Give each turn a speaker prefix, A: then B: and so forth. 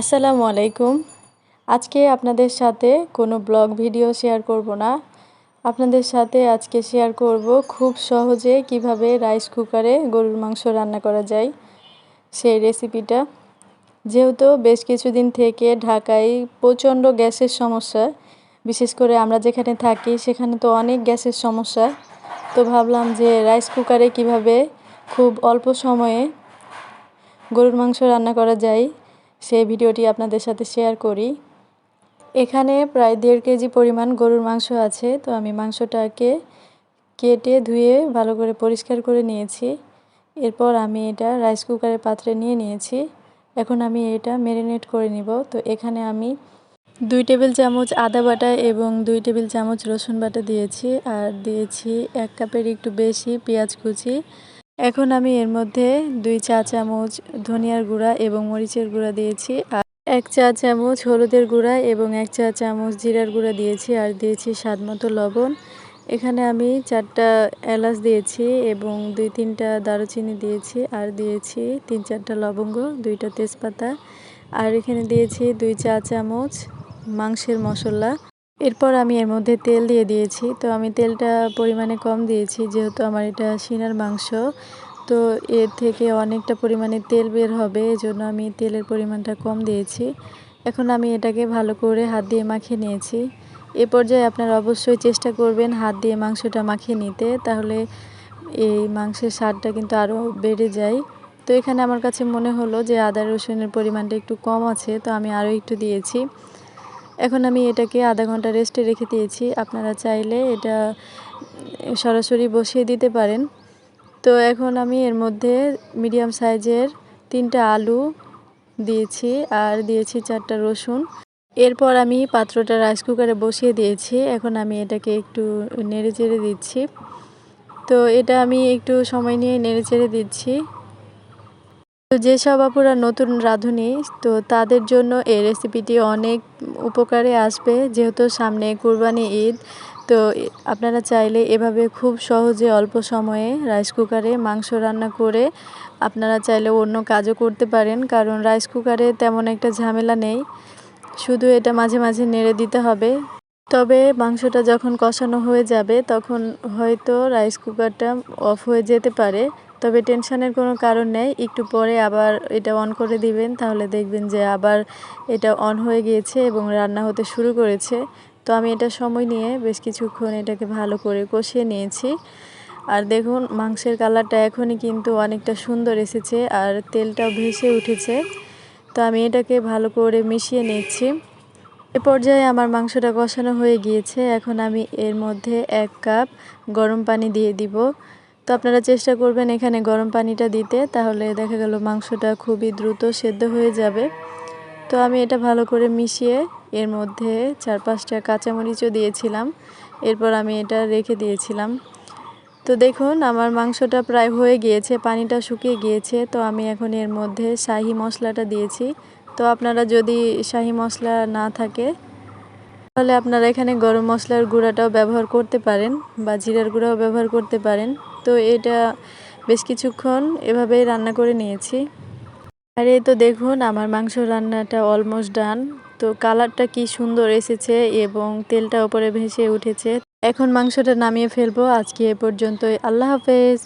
A: আসসালামু আলাইকুম। আজকে আপনাদের সাথে কোনো ব্লগ ভিডিও শেয়ার করব না। আপনাদের সাথে আজকে শেয়ার করব খুব সহজে কীভাবে রাইস কুকারে গরুর মাংস রান্না করা যায় সেই রেসিপিটা। যেহেতু বেশ কিছুদিন থেকে ঢাকায় প্রচণ্ড গ্যাসের সমস্যা, বিশেষ করে আমরা যেখানে থাকি সেখানে তো অনেক গ্যাসের সমস্যা। তো ভাবলাম যে রাইস কুকারে কীভাবে খুব অল্প সময়ে গরুর মাংস রান্না করা যায় সেই ভিডিওটি আপনাদের সাথে শেয়ার করি। এখানে প্রায় দেড় কেজি পরিমাণ গরুর মাংস আছে। তো আমি মাংসটাকে কেটে ধুয়ে ভালো করে পরিষ্কার করে নিয়েছি। এরপর আমি এটা রাইস কুকারের পাত্রে নিয়ে নিয়েছি। এখন আমি এটা ম্যারিনেট করে নিব। তো এখানে আমি দুই টেবিল চামচ আদা বাটা এবং দুই টেবিল চামচ রসুন বাটা দিয়েছি। আর দিয়েছি এক কাপের একটু বেশি পেঁয়াজ কুচি। এখন আমি এর মধ্যে দুই চা চামচ ধনিয়ার গুঁড়া এবং মরিচের গুঁড়া দিয়েছি আর এক চা চামচ হলুদের গুঁড়া এবং এক চা চামচ জিরার গুঁড়া দিয়েছি আর দিয়েছি স্বাদ মতো লবণ। এখানে আমি চারটা এলাচ দিয়েছি এবং দুই তিনটা দারুচিনি দিয়েছি আর দিয়েছি তিন চারটা লবঙ্গ, দুইটা তেজপাতা। আর এখানে দিয়েছি দুই চা চামচ মাংসের মশলা। এরপর আমি এর মধ্যে তেল দিয়ে দিয়েছি। তো আমি তেলটা পরিমাণে কম দিয়েছি, যেহেতু আমার এটা সিনার মাংস। তো এর থেকে অনেকটা পরিমাণে তেল বের হবে, এজন্য আমি তেলের পরিমাণটা কম দিয়েছি। এখন আমি এটাকে ভালো করে হাত দিয়ে মাখিয়ে নিয়েছি। এ পর্যায়ে আপনারা অবশ্যই চেষ্টা করবেন হাত দিয়ে মাংসটা মাখিয়ে নিতে, তাহলে এই মাংসের স্বাদটা কিন্তু আরও বেড়ে যায়। তো এখানে আমার কাছে মনে হলো যে আদা রসুনের পরিমাণটা একটু কম আছে, তো আমি আরও একটু দিয়েছি। এখন আমি এটাকে আধা ঘণ্টা রেস্টে রেখে দিয়েছি। আপনারা চাইলে এটা সরাসরি বসিয়ে দিতে পারেন। তো এখন আমি এর মধ্যে মিডিয়াম সাইজের তিনটা আলু দিয়েছি আর দিয়েছি চারটা রসুন। এরপর আমি পাত্রটা রাইস কুকারে বসিয়ে দিয়েছি। এখন আমি এটাকে একটু নেড়ে চেড়ে দিচ্ছি। তো এটা আমি একটু সময় নিয়ে নেড়ে চেড়ে দিচ্ছি। তো যেসব আপুরা নতুন রাঁধুনি, তো তাদের জন্য এই রেসিপিটি অনেক উপকারে আসবে। যেহেতু সামনে কুরবানি ঈদ, তো আপনারা চাইলে এভাবে খুব সহজে অল্প সময়ে রাইস কুকারে মাংস রান্না করে আপনারা চাইলে অন্য কাজও করতে পারেন, কারণ রাইস কুকারে তেমন একটা ঝামেলা নেই। শুধু এটা মাঝে মাঝে নেড়ে দিতে হবে। তবে মাংসটা যখন কষানো হয়ে যাবে, তখন হয়তো রাইস কুকারটা অফ হয়ে যেতে পারে। তবে টেনশনের কোনো কারণ নেই। একটু পরে আবার এটা অন করে দিবেন, তাহলে দেখবেন যে আবার এটা অন হয়ে গিয়েছে এবং রান্না হতে শুরু করেছে। তো আমি এটা সময় নিয়ে বেশ কিছুক্ষণ এটাকে ভালো করে কষিয়ে নিয়েছি। আর দেখুন, মাংসের কালারটা এখনই কিন্তু অনেকটা সুন্দর এসেছে আর তেলটাও ভেসে উঠেছে। তো আমি এটাকে ভালো করে মিশিয়ে নিচ্ছি। এ পর্যায়ে আমার মাংসটা কষানো হয়ে গিয়েছে। এখন আমি এর মধ্যে এক কাপ গরম পানি দিয়ে দিব। তো আপনারা চেষ্টা করবেন এখানে গরম পানিটা দিতে, তাহলে দেখা গেল মাংসটা খুবই দ্রুত সেদ্ধ হয়ে যাবে। তো আমি এটা ভালো করে মিশিয়ে এর মধ্যে চার পাঁচটা কাঁচামরিচও দিয়েছিলাম, এরপর আমি এটা রেখে দিয়েছিলাম। তো দেখুন, আমার মাংসটা প্রায় হয়ে গিয়েছে, পানিটা শুকিয়ে গিয়েছে, তো আমি এখন এর মধ্যে শাহি মশলাটা দিয়েছি। তো আপনারা যদি শাহি মশলা না থাকে, তাহলে আপনারা এখানে গরম মশলার গুঁড়াটাও ব্যবহার করতে পারেন বা জিরার গুঁড়াও ব্যবহার করতে পারেন। তো এটা বেশ কিছুক্ষণ এভাবেই রান্না করে নিয়েছি। আর এই তো দেখুন, আমার মাংস রান্নাটা অলমোস্ট ডান তো কালারটা কি সুন্দর এসেছে এবং তেলটা ওপরে ভেসে উঠেছে। এখন মাংসটা নামিয়ে ফেলব। আজকে এ পর্যন্তই। আল্লাহ হাফেজ।